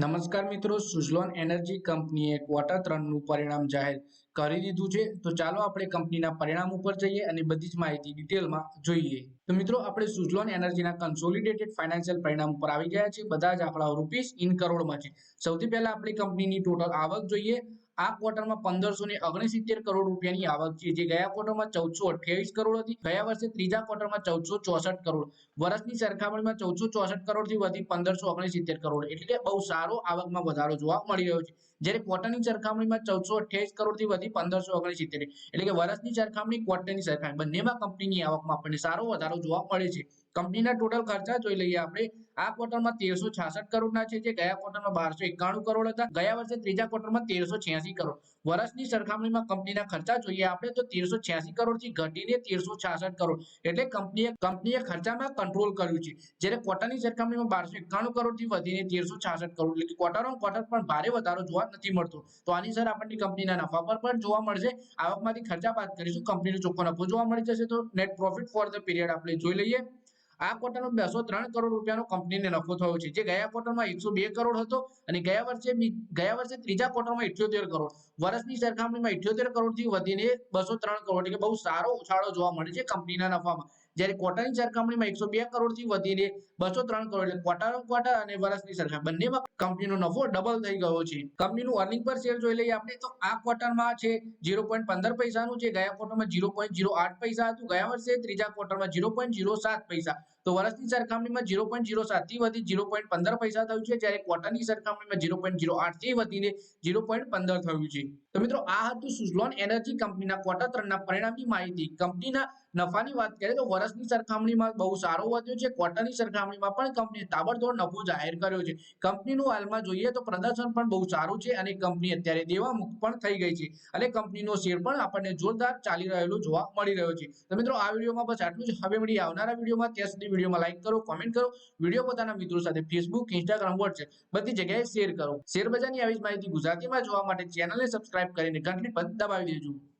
નમસ્કાર મિત્રો સુઝલોન એનર્જી કંપનીએ ક્વાર્ટર ત્રણનું પરિણામ જાહેર કરી દીધું છે. તો ચાલો આપણે કંપનીના પરિણામ ઉપર જઈએ અને બધી જ માહિતી ડિટેલમાં જોઈએ. તો મિત્રો, આપણે સુઝલોન એનર્જીના કન્સોલિડેટેડ ફાઇનાન્શિયલ પરિણામ ઉપર આવી ગયા છે બધા જ આંકડાઓ રૂપીસ ઇન કરોડમાં છે. સૌથી પહેલા આપણી કંપનીની ટોટલ આવક જોઈએ. આ ક્વાર્ટરમાં પંદરસો ને ઓગણસિત્તેર કરોડ રૂપિયાની આવક છે. જે ગયા ક્વાર્ટરમાં ચૌદસો અઠ્યાવીસ કરોડ હતી. ગયા વર્ષે ત્રીજા ક્વાર્ટરમાં ચૌદસો ચોસઠ કરોડ. વર્ષની સરખામણીમાં ચૌદસો ચોસઠ કરોડથી વધી પંદરસો ઓગણસિત્તેર કરોડ. એટલે બહુ સારો આવકમાં વધારો જોવા મળી રહ્યો છે. જ્યારે ક્વાર્ટરની સરખામણીમાં ચૌદસો અઠ્યાવીસ કરોડથી વધી પંદરસો ઓગણસિત્તેર. એટલે કે વર્ષની સરખામણી ક્વાર્ટરની સરખામણી બંનેમાં કંપનીની આવકમાં આપણને સારો વધારો જોવા મળે છે. કંપનીના ટોટલ ખર્ચા જોઈ લઈએ આપણે. આ ક્વાર્ટરમાં તેરસો છાસઠ કરોડના છે જે ગયા ક્વાર્ટરમાં બારસો એકાણું કરોડ હતા. ગયા વર્ષે ત્રીજા ક્વાર્ટરમાં તેરસો છ્યાસી કરોડ. વર્ષની સરખામણીમાં કંપનીના ખર્ચા જોઈએ આપણે તો તેરસો છ્યાસી કરોડથી ઘટીને તેરસો છાસઠ કરોડ. એટલે કંપનીએ કંપનીએ ખર્ચામાં કંટ્રોલ કર્યું છે. જ્યારે ક્વાર્ટરની સરખામણીમાં બારસો એકાણું કરોડથી વધીને તેરસો છાસઠ કરોડ. એટલે ક્વાર્ટર ઓન ક્વાર્ટર પણ ભારે વધારો જોવા નથી મળતો. તો આની સર આપણને કંપનીના નફા પર પણ જોવા મળશે. આવકમાંથી ખર્ચા બાદ કરીશું. કંપનીનો ચોખ્ખો નફો જોવા મળી જશે તો net profit for the period આપણે જોઈ લઈએ. આ ક્વાર્ટરમાં બસો ત્રણ કરોડ રૂપિયાનો કંપનીને નફો થયો છે. જે ગયા ક્વાર્ટરમાં એકસો બે કરોડ હતો અને ગયા વર્ષે ગયા વર્ષે ત્રીજા ક્વાર્ટરમાં ઇઠ્યોતેર કરોડ. વર્ષની સરખામણીમાં ઇઠ્યોતેર કરોડથી વધીને બસો ત્રણ કરોડ. એટલે બહુ સારો ઉછાળો જોવા મળે છે કંપનીના નફામાં. જ્યારે ક્વાર્ટરની સરખામણીમાં એકસો બે કરોડથી વધીને બસો ત્રણ કરોડ એટલે ક્વાર્ટર ક્વાર્ટર અને વર્ષની સરખામણી. બંનેમાં કંપનીનો નફો ડબલ થઈ ગયો છે. કંપનીનું અર્નિંગ પર શેર જોઈ લઈએ આપણે તો આ ક્વાર્ટરમાં છે ઝીરો પોઈન્ટ પંદર પૈસાનું છે. ગયા ક્વાર્ટરમાં ઝીરો પોઈન્ટ ઝીરો આઠ પૈસા હતું. ગયા વર્ષે ત્રીજા ક્વાર્ટરમાં ઝીરો પોઈન્ટ ઝીરો સાત પૈસા. તો વર્ષની સરખામણીમાં ઝીરો પોઈન્ટ ઝીરો સાતથી વધી ઝીરો પોઈન્ટ પંદર પૈસા થયું છે, જ્યારે ક્વાર્ટરની સરખામણીમાં ઝીરો પોઈન્ટ ઝીરો આઠથી વધીને ઝીરો પોઈન્ટ પંદર થયું છે. તો મિત્રો, આ હતું સુઝલોન એનર્જી કંપનીના ક્વાર્ટર ત્રણના પરિણામની માહિતી. કંપનીના નફાની વાત કરીએ તો વર્ષની સરખામણીમાં બહુ સારો વધ્યો છે ક્વાર્ટરની સરખામણીમાં પણ કંપનીએ તાબડતોડ નફો જાહેર કર્યો છે. કંપનીનું હાલમાં જોઈએ તો પ્રદર્શન પણ બહુ સારું છે અને કંપની અત્યારે દેવા મુક્ત પણ થઈ ગઈ છે અને કંપનીનો શેર પણ આપણને જોરદાર ચાલી રહેલો જોવા મળી રહ્યો છે. તો મિત્રો, આ વિડીયોમાં બસ આટલું જ. હવે મળી આવનારા વિડીયોમાં. ત્યાં સુધી વિડીયોમાં લાઇક કરો કોમેન્ટ કરો. વીડિયો પોતાના મિત્રો સાથે ફેસબુક ઇન્સ્ટાગ્રામ વોટ્સએપ બધી જગ્યાએ શેર કરો. શેર બજારની આવી જ માહિતી ગુજરાતીમાં જોવા માટે ચેનલને સબસ્ક્રાઇબ કરીને ઘંટડી પર દબાવી દેજો.